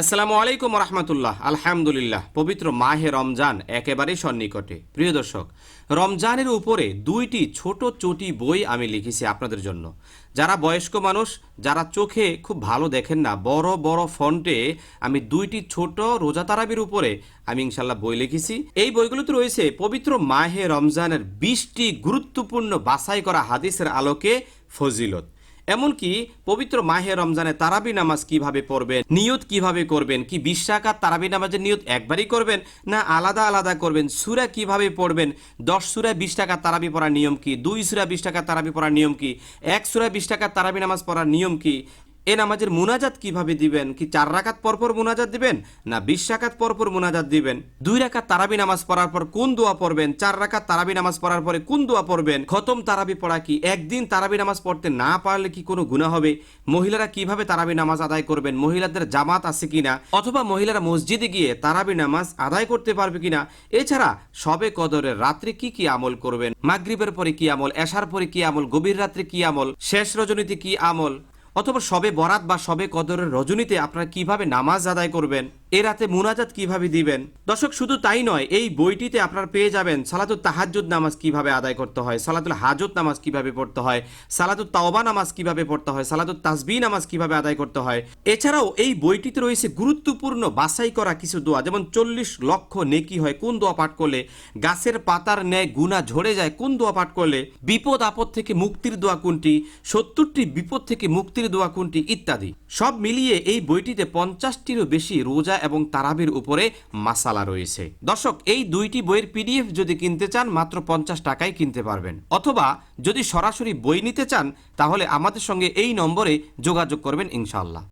আসসালামু আলাইকুম রহমতুল্লাহ আলহামদুলিল্লাহ, পবিত্র মাহে রমজান একেবারেই সন্নিকটে। প্রিয় দর্শক, রমজানের উপরে দুইটি ছোট চটি বই আমি লিখেছি আপনাদের জন্য। যারা বয়স্ক মানুষ, যারা চোখে খুব ভালো দেখেন না, বড় বড় ফন্টে আমি দুইটি ছোট রোজা তারাবির উপরে আমি ইনশাল্লাহ বই লিখেছি। এই বইগুলোতে রয়েছে পবিত্র মাহে রমজানের বিশটি গুরুত্বপূর্ণ বাছাই করা হাদিসের আলোকে ফজিলত। এমনকি পবিত্র মাহে রমজানে তারাবি নামাজ কীভাবে পড়বেন, নিয়ত কীভাবে করবেন, কি বিশ বিশ্বাকাত তারাবি নামাজের নিয়ত একবারই করবেন, না আলাদা আলাদা করবেন, সুরা কীভাবে পড়বেন, দশ সুরা বিশ টাকা তারাবি পড়ার নিয়ম কি, দুই সুরা বিশ টাকা তারাবি পড়ার নিয়ম কি, এক সুরা বিশ টাকা তারাবি নামাজ পড়ার নিয়ম কি এ নামাজের মুনাজাত কীভাবে দিবেন? কি চার রাকাত পরপর মুনাজাত দিবেন? না বিশ রাকাত পরপর মুনাজাত দিবেন? দুই রাকাত তারাবি নামাজ পড়ার পর কোন দোয়া পড়বেন? চার রাকাত তারাবি নামাজ পড়ার পরে কোন দোয়া পড়বেন? খতম তারাবি পড়া কি? একদিন তারাবি নামাজ পড়তে না পারলে কি কোনো গুণা হবে? মহিলারা কীভাবে তারাবি নামাজ আদায় করবেন? মহিলাদের জামাত আছে কিনা? অথবা মহিলারা মসজিদে গিয়ে তারাবি নামাজ আদায় করতে পারবে কিনা? এছাড়া সবে কদরের রাত্রে কি কি আমল করবেন? মাগরিবের পরে কি আমল? এশার পরে কি আমল? গভীর রাত্রে কি আমল? শেষ রজনীতে কি আমল? অথবা সবে বরাত বা সবে কদরের রজনীতে আপনারা কীভাবে নামাজ আদায় করবেন? এ রাতে মুনাজাত কীভাবে দিবেন? দর্শক, শুধু তাই নয়, এই বইটিতে আপনারা পেয়ে যাবেন সালাতুল তাহাজ্জুদ নামাজ কীভাবে আদায় করতে হয়, সালাতুল হাজত নামাজ কীভাবে পড়তে হয় সালাতুল তাওবা নামাজ কীভাবে পড়তে হয় সালাতুল তাসবি নামাজ কীভাবে আদায় করতে হয়। এছাড়াও এই বইটিতে রয়েছে গুরুত্বপূর্ণ বাছাই করা কিছু দোয়া, যেমন চল্লিশ লক্ষ নেকি হয়, কোন দোয়া পাঠ করলে গাছের পাতার ন্যায় গুণা ঝরে যায়, কোন দোয়া পাঠ করলে বিপদ আপদ থেকে মুক্তির দোয়া কোনটি, সত্তরটি বিপদ থেকে মুক্তির দোয়া কোনটি ইত্যাদি। সব মিলিয়ে এই বইটিতে পঞ্চাশটিরও বেশি রোজা এবং তারাবির উপরে মাসালা রয়েছে। দর্শক, এই দুইটি বইয়ের পিডিএফ যদি কিনতে চান, মাত্র পঞ্চাশ টাকায় কিনতে পারবেন। অথবা যদি সরাসরি বই নিতে চান, তাহলে আমাদের সঙ্গে এই নম্বরে যোগাযোগ করবেন ইনশাআল্লাহ।